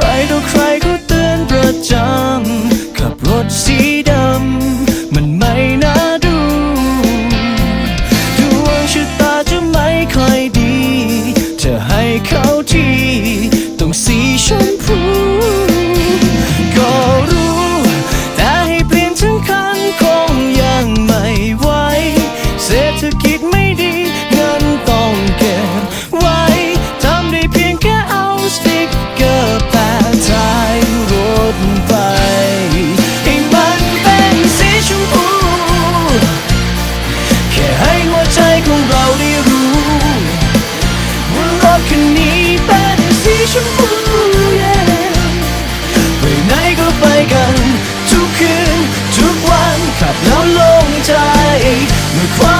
ใครต่อใครก็เตือนประจำขับรถสีดำ มันไม่น่าดูดวงชะตาจะไม่ค่อยดีจะให้เขาที่ต้องสีชมพูก็รู้ แต่ให้เปลี่ยนทั้งคันคงยังไม่ไหวเศรษฐกิจไม่ดี กัน